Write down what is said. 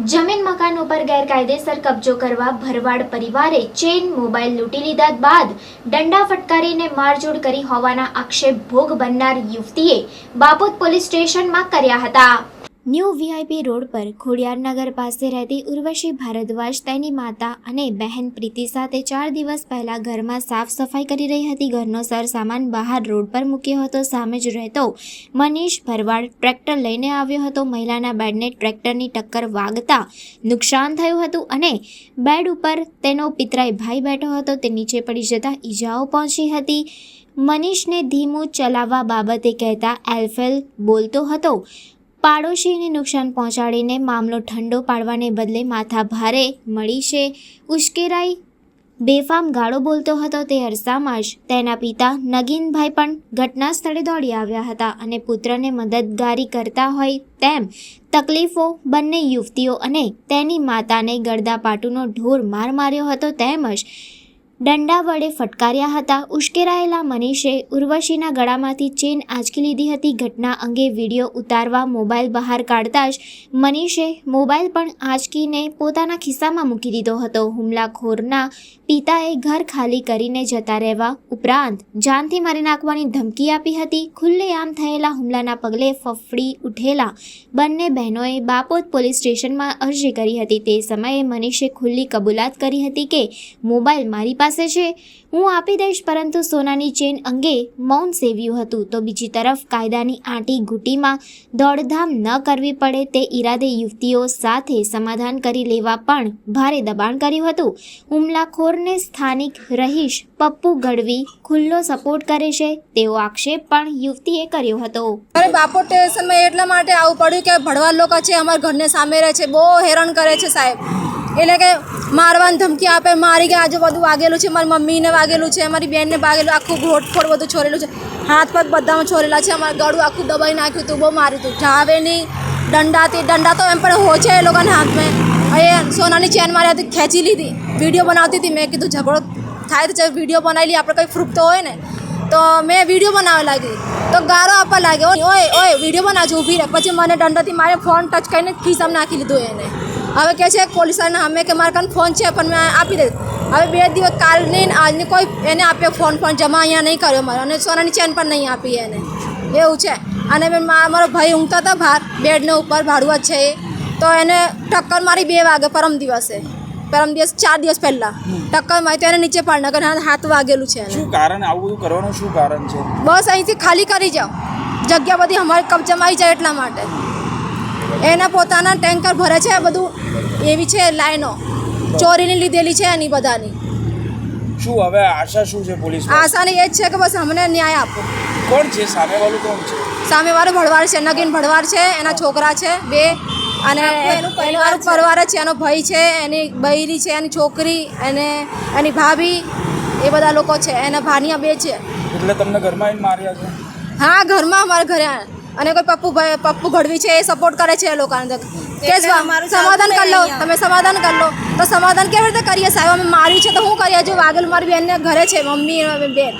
જમીન મકાન ઉપર ગેરકાયદેસર કબજો કરવા ભરવાડ પરિવારે ચેન મોબાઈલ લૂંટી લીધા બાદ દંડા ફટકારીને મારઝૂડ કરી હોવાના આક્ષેપ ભોગ બનનાર યુવતીએ બાપોદ પોલીસ સ્ટેશનમાં કર્યા હતા. ન્યૂ વીઆઈપી રોડ પર ખોડિયારનગર પાસે રહેતી ઉર્વશી ભારદ્વાજ, તેની માતા અને બહેન પ્રીતિ સાથે ચાર દિવસ પહેલાં ઘરમાં સાફ સફાઈ કરી રહી હતી. ઘરનો સરસામાન બહાર રોડ પર મૂક્યો હતો. સામે જ રહેતો મનીષ ભરવાડ ટ્રેક્ટર લઈને આવ્યો હતો. મહિલાના બેડને ટ્રેક્ટરની ટક્કર વાગતા નુકસાન થયું હતું અને બેડ ઉપર તેનો પિતરાઈ ભાઈ બેઠો હતો. તે નીચે પડી જતા ઈજાઓ પહોંચી હતી. મનીષને ધીમું ચલાવવા બાબતે કહેતા એલ્ફેલ બોલતો હતો પાડોશીને નુકસાન પહોંચાડીને મામલો ઠંડો પાડવાને બદલે માથા ભારે મળી છે. ઉશ્કેરાઈ બેફામ ગાળો બોલતો હતો તે અરસામાં જ તેના પિતા નગીનભાઈ પણ ઘટના સ્થળે દોડી આવ્યા હતા અને પુત્રને મદદગારી કરતા હોય તેમ તકલીફો બંને યુવતીઓ અને તેની માતાને ગળદાપાટુનો ઢોર માર માર્યો હતો તેમજ દંડા વડે ફટકાર્યા હતા. ઉશ્કેરાયેલા મનીષે ઉર્વશીના ગળામાંથી ચેન આંચકી લીધી હતી. ઘટના અંગે વીડિયો ઉતારવા મોબાઈલ બહાર કાઢતા જ મનીષે મોબાઈલ પણ આંચકીને પોતાના ખિસ્સામાં મૂકી દીધો હતો. હુમલાખોરના પિતાએ ઘર ખાલી કરીને જતા રહેવા ઉપરાંત જાનથી મારી નાખવાની ધમકી આપી હતી. ખુલ્લેઆમ થયેલા હુમલાના પગલે ફફડી ઉઠેલા બંને બહેનોએ બાપોદ પોલીસ સ્ટેશનમાં અરજી કરી હતી. તે સમયે મનીષે ખુલ્લી કબૂલાત કરી હતી કે મોબાઈલ મારી પાસે છે. હું આપી દઈશ, પરંતુ સોનાની ચેન અંગે મૌન સેવ્યું હતું. તો બીજી તરફ કાયદાની આંટી ઘૂંટીમાં દોડધામ ન કરવી પડે તે ઈરાદે યુવતીઓ સાથે સમાધાન કરી લેવા પણ ભારે દબાણ કર્યું હતું. હુમલાખોરને સ્થાનિક રહીશ પપ્પુ ગઢવી ખુલ્લો સપોર્ટ કરે છે તેવો આક્ષેપ પણ યુવતીએ કર્યો હતો. અરે બાપો, સ્ટેશનમાં એટલા માટે આવવું પડ્યું કે ભડવા લોકો છે, અમારા ઘરને સામે રહે છે, બહુ હેરાન કરે છે સાહેબ. એટલે કે મારવાની ધમકી આપે, મારી ગયા આજુબાજુ વાગેલું છે, મારી મમ્મીને વાગેલું છે, મારી બેનને વાગેલું આખું ઘોટફોડ બધું છોરેલું છે. હાથ પગ બધામાં છોરેલા છે, અમારું ગળું આખું દબાઈ નાખ્યું હતું, બહુ માર્યું હતું. નહીં દંડાથી દંડા તો એમ પણ હોય છે એ લોકોના હાથમાં. એ સોનાની ચેન મારી હતી ખેંચી લીધી. વીડિયો બનાવતી હતી, મેં કીધું, ઝઘડો થાય તો વીડિયો બનાવી લઈએ, આપણે કંઈ ફ્રૂપ તો હોય ને. તો મેં વીડિયો બનાવવા લાગી. તો ગારો આપવા લાગ્યો. ઓય ઓય વીડિયો બનાવજો, ઊભી રહે પછી મને દંડાથી મારે ફોન ટચ કરીને ખિસ્સામાં નાખી લીધું એને. હવે કહે છે પોલીસવાળાને, અમે કે મારા કાન ફોન છે, પણ મેં આપી દે. હવે બે દિવસ કાલની, આજની કોઈ એને આપ્યો ફોન પણ જમા અહીંયા નહીં કર્યો મારો. અને સોનાની ચેન પણ નહીં આપી એને. એવું છે. અને મેં મારો ભાઈ ઊંઘતા હતા બહાર, બેડને ઉપર ભાડુઆ છે એ. તો એને ટક્કર મારી બે વાગે પરમ દિવસે. પરમ દિવસ ચાર દિવસ પહેલાં. ટક્કર મારી તો એને નીચે પાડ નગર હાથ વાગેલું છે શું કારણ? આવું બધું કરવાનું શું કારણ છે? બસ અહીંથી ખાલી કરી જાઓ. જગ્યા બધી અમારે કબજામાં આવી જાય એટલા માટે. એના પોતાના ટેન્કર ભરે છે બધું. એવી છે લાઈનો. ચોરીની લીધેલી છે એની બધાની. શું હવે આશા શું છે પોલીસ આસાની એ જ છે કે બસ અમને ન્યાય આપો. કોણ છે? સામેવાળું કોણ છે? સામેવાળું ભડવાર છે નગીન ભડવાર છે એના છોકરા છે બે. અને એનો પરિવાર છે. એનો ભાઈ છે એની બૈરી છે એની છોકરી અને એની ભાભી એ બધા લોકો છે એના ભાનિયા બે છે. એટલે તમને ઘરમાં આવીને માર્યા છે? હા ઘરમાં અમારા ઘરે અને કોઈ પપ્પુ ભાઈ પપ્પુ ઘડવી છે એ સપોર્ટ કરે છે એ લોકોને કે સમાધાન કરી લો તમે સમાધાન કરી લો. તો સમાધાન કેવી રીતે કરીએ સાહેબ? અમે માર્યું છે તો શું કરીએ જો વાઘેલ મારી બેનને ઘરે છે મમ્મી બેન.